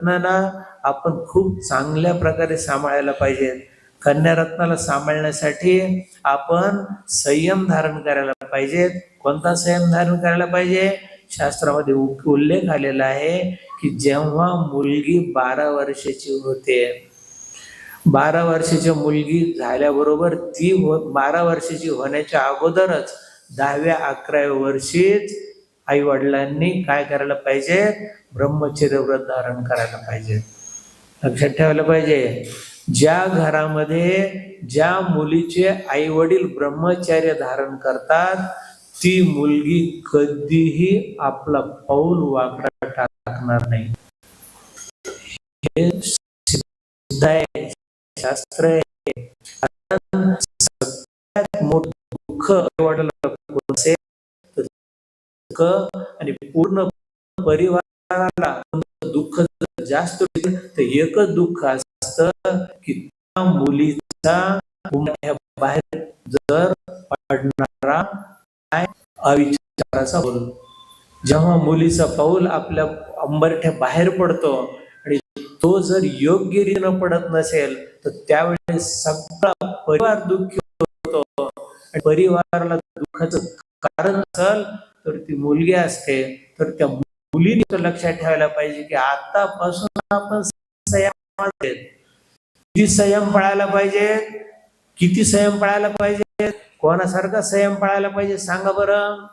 कन्यारत्नाला आपण खूप चांगल्या प्रकारे सांभाळायला पाहिजे. कन्यारत्नाला सांभाळण्यासाठी आपण संयम धारण करायला पाहिजे. कोणता संयम धारण करायला पाहिजे? शास्त्रामध्ये उ- उल्लेख आलेला आहे की जेव्हा मुलगी बारा वर्षाची होते बारा वर्षाची मुलगी झाल्याबरोबर ती हो, बारा वर्षाची होण्याच्या अगोदरच दहाव्या अकराव्या वर्षीच आई वडिलांनी काय करायला पाहिजे? ब्रह्मचर्य व्रत धारण करायला पाहिजे. लक्षात ठेवायला पाहिजे ज्या घरामध्ये ज्या मुलीचे आई वडील ब्रह्मचर्य धारण करतात ती मुलगी कधीही आपला पाऊल वाकडा टाकणार नाही. हे शास्त्र आहे. दुःख आणि पूर्ण परिवाराला दुःख जर जास्त तर एकच दुःख असतं की त्या मुलीचा बाहेर जर पडणारा काय अविचाराचा बोल जेव्हा मुलीचा पाऊल आपल्या अंबरठ्या बाहेर पडतो आणि तो जर योग्य रीतीनं पडत नसेल तर त्यावेळेस सगळा परिवार दुःखी होतो. आणि परिवाराला दुःखाचं कारण असेल तर ती मुलगी असते तर त्या मुलीने लक्षात ठेवायला पाहिजे की आतापासून आपण संयम किती संयम पाळायला पाहिजे? किती संयम पाळायला पाहिजे? कोणासारखा संयम पाळायला पाहिजे सांगा बरं.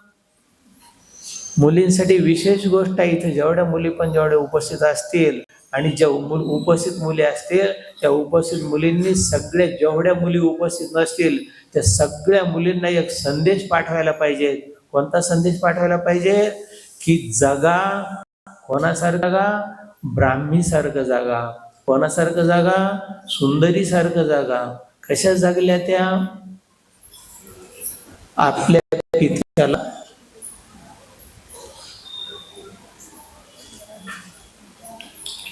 मुलींसाठी विशेष गोष्ट आहे इथे जेवढ्या मुली पण जेवढ्या उपस्थित असतील आणि ज्या उपस्थित मुली असतील त्या उपस्थित मुलींनी सगळ्या जेवढ्या मुली उपस्थित नसतील त्या सगळ्या मुलींना एक संदेश पाठवायला पाहिजे. कोणता संदेश पाठवायला पाहिजे? की जगा कोणासारखं जागा? ब्राह्मीसारखं जागा. कोणासारखं जागा? सुंदरीसारखं जागा. कशा जागल्या त्या? आपल्या पित्याला.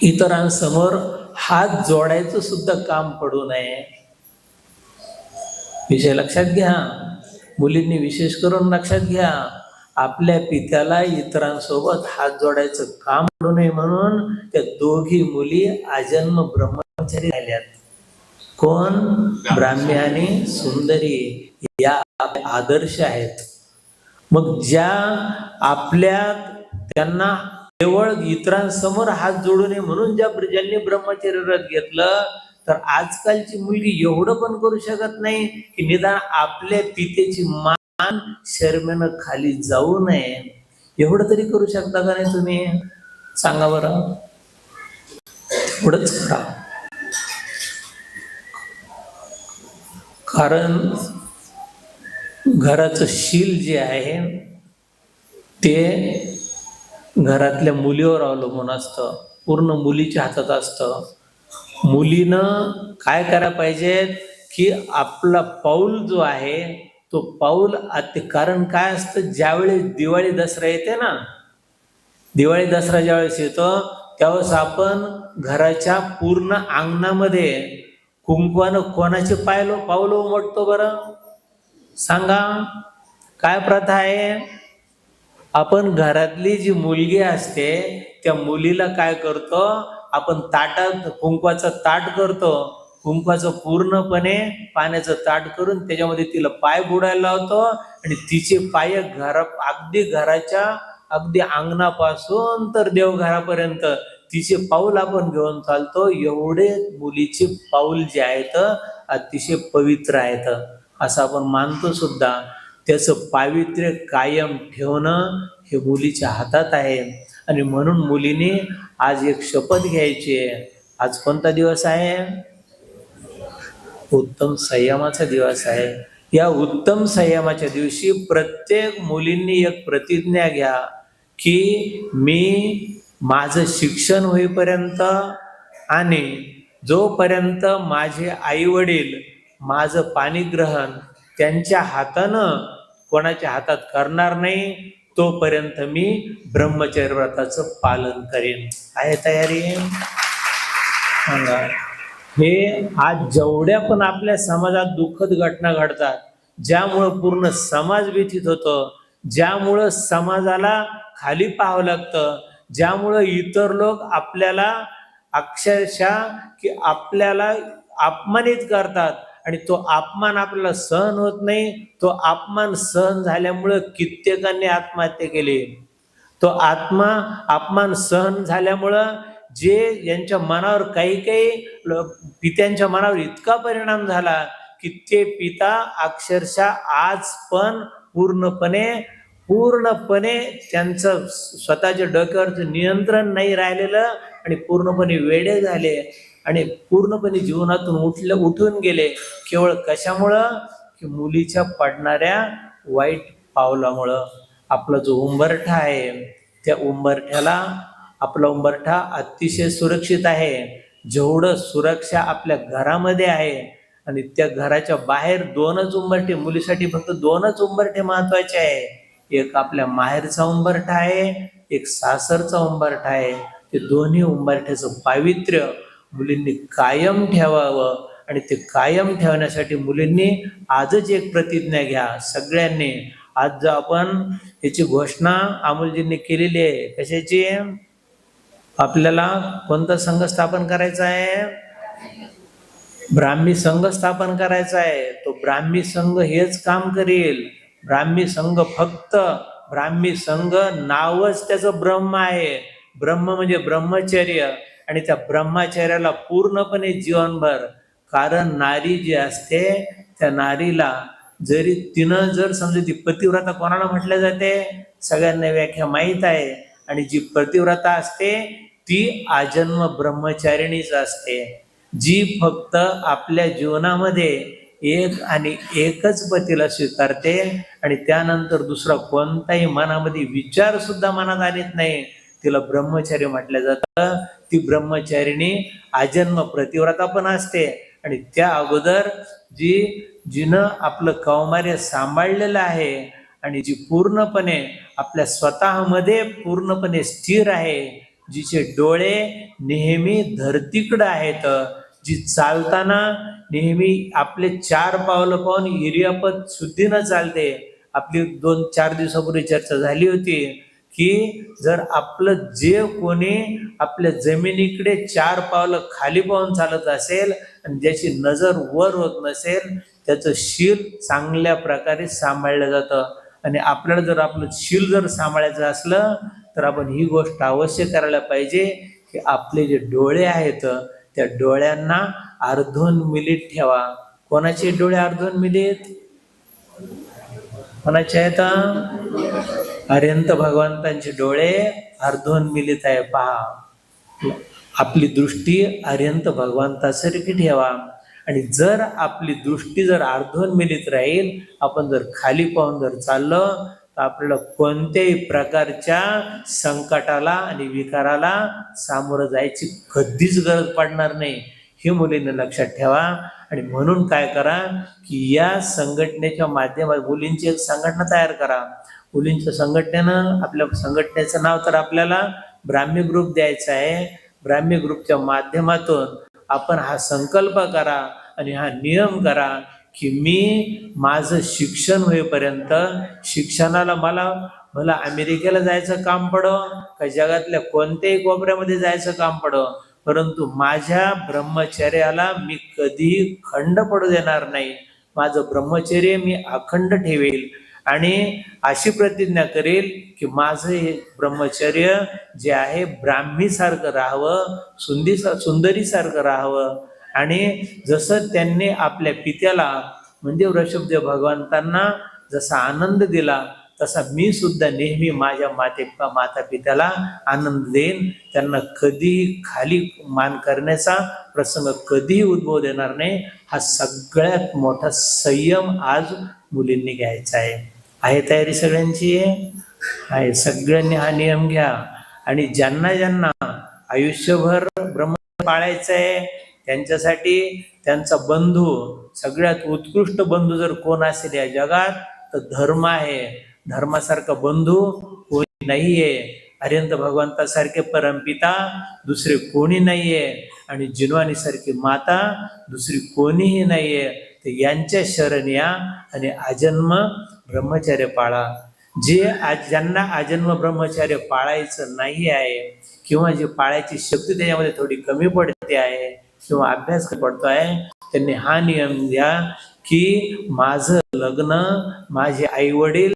इतरांसमोर हात जोडायचं सुद्धा काम पडू नये. विषय लक्षात घ्या. मुलींनी विशेष करून लक्षात घ्या आपल्या पित्याला इतरांसोबत हात जोडायचं काम पडू नये म्हणून त्या दोघी मुली आजन्म ब्रह्मचारी राहिल्यात. कोण? ब्राह्मी आणि सुंदरी या आदर्श आहेत. मग ज्या आपल्या त्यांना केवळ इतरांसमोर हात जोडू नये म्हणून ज्या ज्यांनी ब्रह्मचर्य घेतलं तर आजकालची मुलगी एवढं पण करू शकत नाही की निदान आपल्या पितेची मान शर्मेनं खाली जाऊ नये. एवढं तरी करू शकता का नाही तुम्ही? सांगा बरं. एवढंच करा कारण घराचं शील जे आहे ते घरातल्या मुलीवर अवलंबून असतं. पूर्ण मुलीच्या हातात असतं. मुलीनं काय करायला पाहिजे की आपला पाऊल जो आहे तो पाऊल अति कारण काय असतं ज्यावेळेस दिवाळी दसरा येते ना दिवाळी दसरा ज्यावेळेस येतो त्यावेळेस आपण घराच्या पूर्ण अंगणामध्ये कुंकवानं कोणाचे पायलो पाऊल उमटतो बरं? सांगा. काय प्रथा आहे? आपण घरातली जी मुलगी असते त्या मुलीला काय करतो? आपण ताटात कुंकवाचं ताट करतो. कुंकवाचं पूर्णपणे पाण्याचं ताट करून त्याच्यामध्ये तिला पाय बुडायला लावतो आणि तिचे पाय घरा अगदी घराच्या अगदी अंगणापासून तर देवघरापर्यंत तिचे पाऊल आपण घेऊन चालतो. एवढे मुलीचे पाऊल जे आहेत अतिशय पवित्र आहेत. असं आपण मानतो सुद्धा. त्याचं पावित्र्य कायम ठेवणं हे मुलीच्या हातात आहे. आणि म्हणून मुलीने आज एक शपथ घ्यायची आहे. आज कोणता दिवस आहे? उत्तम संयमाचा दिवस आहे. या उत्तम संयमाच्या दिवशी प्रत्येक मुलींनी एक प्रतिज्ञा घ्या की मी माझं शिक्षण होईपर्यंत आणि जोपर्यंत माझे आई वडील माझं पाणीग्रहण त्यांच्या हातानं कोणाच्या हातात करणार नाही तोपर्यंत मी ब्रह्मचर्य व्रताचं पालन करेन. आहे तयारी? सांगा. हे आज जेवढ्या पण आपल्या समाजात दुःखद घटना घडतात ज्यामुळं पूर्ण समाज व्यथित होतो ज्यामुळं समाजाला खाली पाहावं लागतं ज्यामुळं इतर लोक आपल्याला अक्षरशः की आपल्याला अपमानित करतात आणि तो अपमान आपल्याला सहन होत नाही. तो अपमान सहन झाल्यामुळं कित्येकांनी आत्महत्या केली. तो आत्मा अपमान सहन झाल्यामुळं जे यांच्या मनावर काही काही पित्यांच्या मनावर इतका परिणाम झाला की ते पिता अक्षरशः आज पण पूर्णपणे पूर्णपणे त्यांचं स्वतःच्या डोक्यावरचं नियंत्रण नाही राहिलेलं आणि पूर्णपणे वेडे झाले. आणि पूर्णपणे जीवनातून उठले उठून गेले. केवळ कशामुळं? की मुलीच्या पडणाऱ्या वाईट पावलामुळं. आपला जो उंबरठा आहे त्या उंबरठ्याला आपला उंबरठा अतिशय सुरक्षित आहे. जेवढं सुरक्षा आपल्या घरामध्ये आहे आणि त्या घराच्या बाहेर दोनच उंबरठे मुलीसाठी फक्त दोनच उंबरठे महत्त्वाचे आहे. एक आपल्या माहेरचा उंबरठा आहे एक सासरचा उंबरठा आहे. ते दोन्ही उंबरठ्याचं पावित्र्य मुलींनी कायम ठेवावं आणि ते कायम ठेवण्यासाठी मुलींनी आजच एक प्रतिज्ञा घ्या. सगळ्यांनी आज जो आपण याची घोषणा अमोलजींनी केलेली आहे कशाची आपल्याला कोणता संघ स्थापन करायचा आहे? ब्राह्मी संघ स्थापन करायचा आहे. तो ब्राह्मी संघ हेच काम करेल. ब्राह्मी संघ फक्त ब्राह्मी संघ नावच त्याचं ब्रह्म आहे. ब्रह्म म्हणजे ब्रह्मचर्य. आणि त्या ब्रह्मचर्याला पूर्णपणे जीवनभर. कारण नारी जी असते त्या नारीला जरी तिनं जर समजा ती पतिव्रता कोणाला म्हटलं जाते? सगळ्यांना व्याख्या माहीत आहे. आणि जी पतिव्रता असते ती आजन्म ब्रह्मचारिणीच असते. जी फक्त आपल्या जीवनामध्ये एक आणि एकच पतीला स्वीकारते आणि त्यानंतर दुसरा कोणताही मनामध्ये विचार सुद्धा मनात आणत नाही तिला ब्रह्मचारी म्हटलं जातं. ती ब्रह्मचारिणी आजन्म प्रतिव्रता पण असते. आणि त्या अगोदर जी जिनं आपलं कौमार्य सांभाळलेलं आहे आणि जी पूर्णपणे आपल्या स्वतःमध्ये पूर्णपणे स्थिर आहे जिचे डोळे नेहमी धरतीकडं आहेत जी चालताना नेहमी आपले चार पावलं पाहून हिरियापत शुद्धीनं चालते. आपली दोन चार दिवसापूर्वी चर्चा झाली होती. की जर आपलं जे कोणी आपल्या जमिनीकडे चार पावलं खाली पाहून चालत असेल आणि ज्याची नजर वर होत नसेल त्याचं शील चांगल्या प्रकारे सांभाळलं जातं. आणि आपल्याला जर आपलं शील जर सांभाळायचं असलं तर आपण ही गोष्ट अवश्य करायला पाहिजे की आपले जे डोळे आहेत त्या डोळ्यांना अर्धोन मिलीत ठेवा. कोणाचे डोळे अर्धोन मिलीत कोणाचे आहेत अरिहंत भगवंतांचे डोळे अर्धोन मिलित आहे पहा. आपली दृष्टी अरिहंत भगवंतासारखी ठेवा. आणि जर आपली दृष्टी जर अर्धोन मिलित राहील आपण जर खाली पाहून जर चाललो तर आपल्याला कोणत्याही प्रकारच्या संकटाला आणि विकाराला सामोरं जायची कधीच गरज पडणार नाही. हे मुलींनी लक्षात ठेवा. आणि म्हणून काय करा की या संघटनेच्या माध्यमात मुलींची एक संघटना तयार करा. मुलींच्या संघटनेनं आपल्या संघटनेचं नाव तर आपल्याला ब्राह्मी ग्रुप द्यायचं आहे. ब्राह्मी ग्रुपच्या माध्यमातून आपण हा संकल्प करा आणि हा नियम करा की मी माझं शिक्षण होईपर्यंत शिक्षणाला मला मला अमेरिकेला जायचं काम पडो का जगातल्या कोणत्याही कोपऱ्यामध्ये जायचं काम पडो. परंतु माझ्या ब्रह्मचर्याला मी कधीही खंड पडू देणार नाही. माझं ब्रह्मचर्य मी अखंड ठेवेल आणि अशी प्रतिज्ञा करेल की माझं हे ब्रह्मचर्य जे आहे ब्राह्मीसारखं राहावं सुंदी सुंदरीसारखं राहावं. आणि जसं त्यांनी आपल्या पित्याला म्हणजे वृषभदेव भगवंतांना जसा आनंद दिला तसा मी सुद्धा नेहमी माझ्या माते माता पित्याला आनंद देईन. त्यांना कधीही खाली मान करण्याचा प्रसंग कधीही उद्भव देणार नाही. हा सगळ्यात मोठा संयम आज मुलींनी घ्यायचा आहे. आहे तयारी सगळ्यांची? आहे. सगळ्यांनी हा नियम घ्या. आणि ज्यांना ज्यांना आयुष्यभर ब्रह्म पाळायचं आहे त्यांच्यासाठी त्यांचा बंधू सगळ्यात उत्कृष्ट बंधू जर कोण असेल या जगात तर धर्म आहे. धर्मासारखा बंधू कोणी नाहीये. अरिहंत भगवंतासारखे परमपिता दुसरे कोणी नाहीये. आणि जिनवानी सारखी माता दुसरी कोणीही नाहीये. तर यांच्या शरण या आणि आजन्म ब्रह्मचर्य पाळा. जे आज ज्यांना आजन्म ब्रह्मचर्य पाळायचं नाही आहे किंवा जे पाळायची शक्ती त्याच्यामध्ये थोडी कमी पडते आहे किंवा अभ्यास पडतो आहे त्यांनी हा नियम घ्या की माझं लग्न माझे आई वडील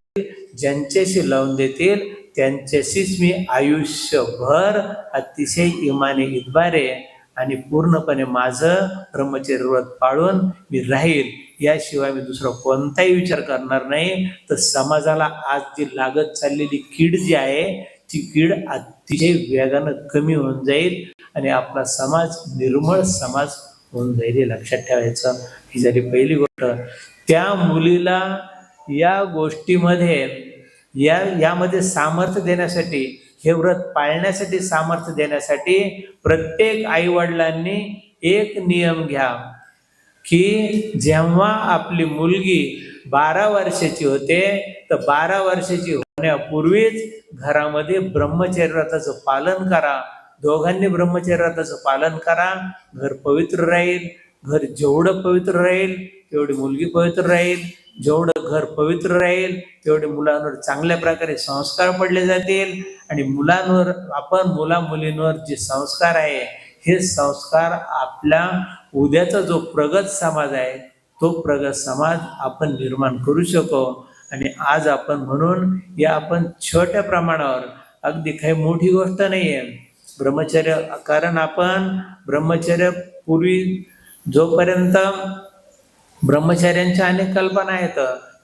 ज्यांच्याशी लावून देतील त्यांच्याशीच मी आयुष्यभर अतिशय इमाने इतबारे आणि पूर्णपणे माझं ब्रह्मचर्य व्रत पाळून मी राहील. याशिवाय मी दुसरा कोणताही विचार करणार नाही. तर समाजाला आज जी लागत चाललेली कीड जी आहे ती कीड अतिशय वेगानं कमी होऊन जाईल आणि आपला समाज निर्मळ समाज होऊन जाईल हे लक्षात ठेवायचं. ही झाली पहिली गोष्ट. त्या मुलीला या गोष्टीमध्ये या यामध्ये सामर्थ्य देण्यासाठी हे व्रत पाळण्यासाठी सामर्थ्य देण्यासाठी प्रत्येक आईवडिलांनी एक नियम घ्या की जेव्हा आपली मुलगी बारा वर्षाची होते तर बारा वर्षाची होण्यापूर्वीच घरामध्ये ब्रह्मचर्याचं पालन करा. दोघांनी ब्रह्मचर्याचं पालन करा. घर पवित्र राहील घर जेवढं पवित्र राहील तेवढी मुलगी पवित्र राहील. जेवढं घर पवित्र राहील तेवढे मुलांवर चांगल्या प्रकारे संस्कार पडले जातील. आणि मुलांवर आपण मुला मुलींवर जे संस्कार आहे हे संस्कार आपल्या उद्याचा जो प्रगत समाज आहे तो प्रगत समाज आपण निर्माण करू शकू. आणि आज आपण म्हणून या आपण छोट्या प्रमाणावर अगदी काही मोठी गोष्ट नाही आहे ब्रह्मचर्य कारण आपण ब्रह्मचर्य पूर्वी जोपर्यंत ब्रह्मचार्यांच्या अनेक कल्पना आहेत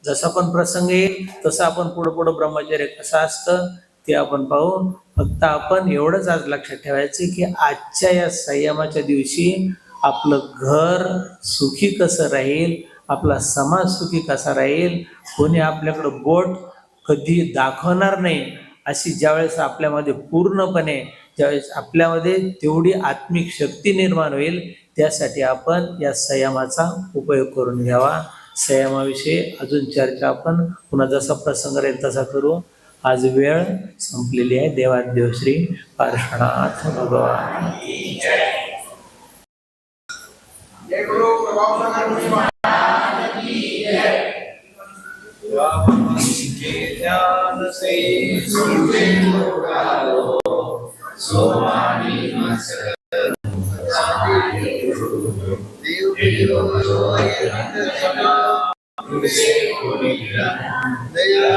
जसा पण प्रसंग येईल तसं आपण पुढं पुढं ब्रह्मचर्य कसं असतं ते आपण पाहू फक्त आपण एवढंच आज लक्षात ठेवायचं की आजच्या या संयमाच्या दिवशी आपलं घर सुखी कसं राहील आपला समाज सुखी कसा राहील कोणी आपल्याकडं बोट कधी दाखवणार नाही अशी ज्यावेळेस आपल्यामध्ये पूर्णपणे ज्यावेळेस आपल्यामध्ये तेवढी आत्मिक शक्ती निर्माण होईल त्यासाठी आपण या संयमाचा उपयोग करून घ्यावा. संयमाविषयी अजून चर्चा आपण पुन्हा जसा प्रसंग राहील तसा करू. आज वेळ संपलेली आहे. देवादेव श्री पार्श्वनाथ भगवान. जय। गुरु की जय दया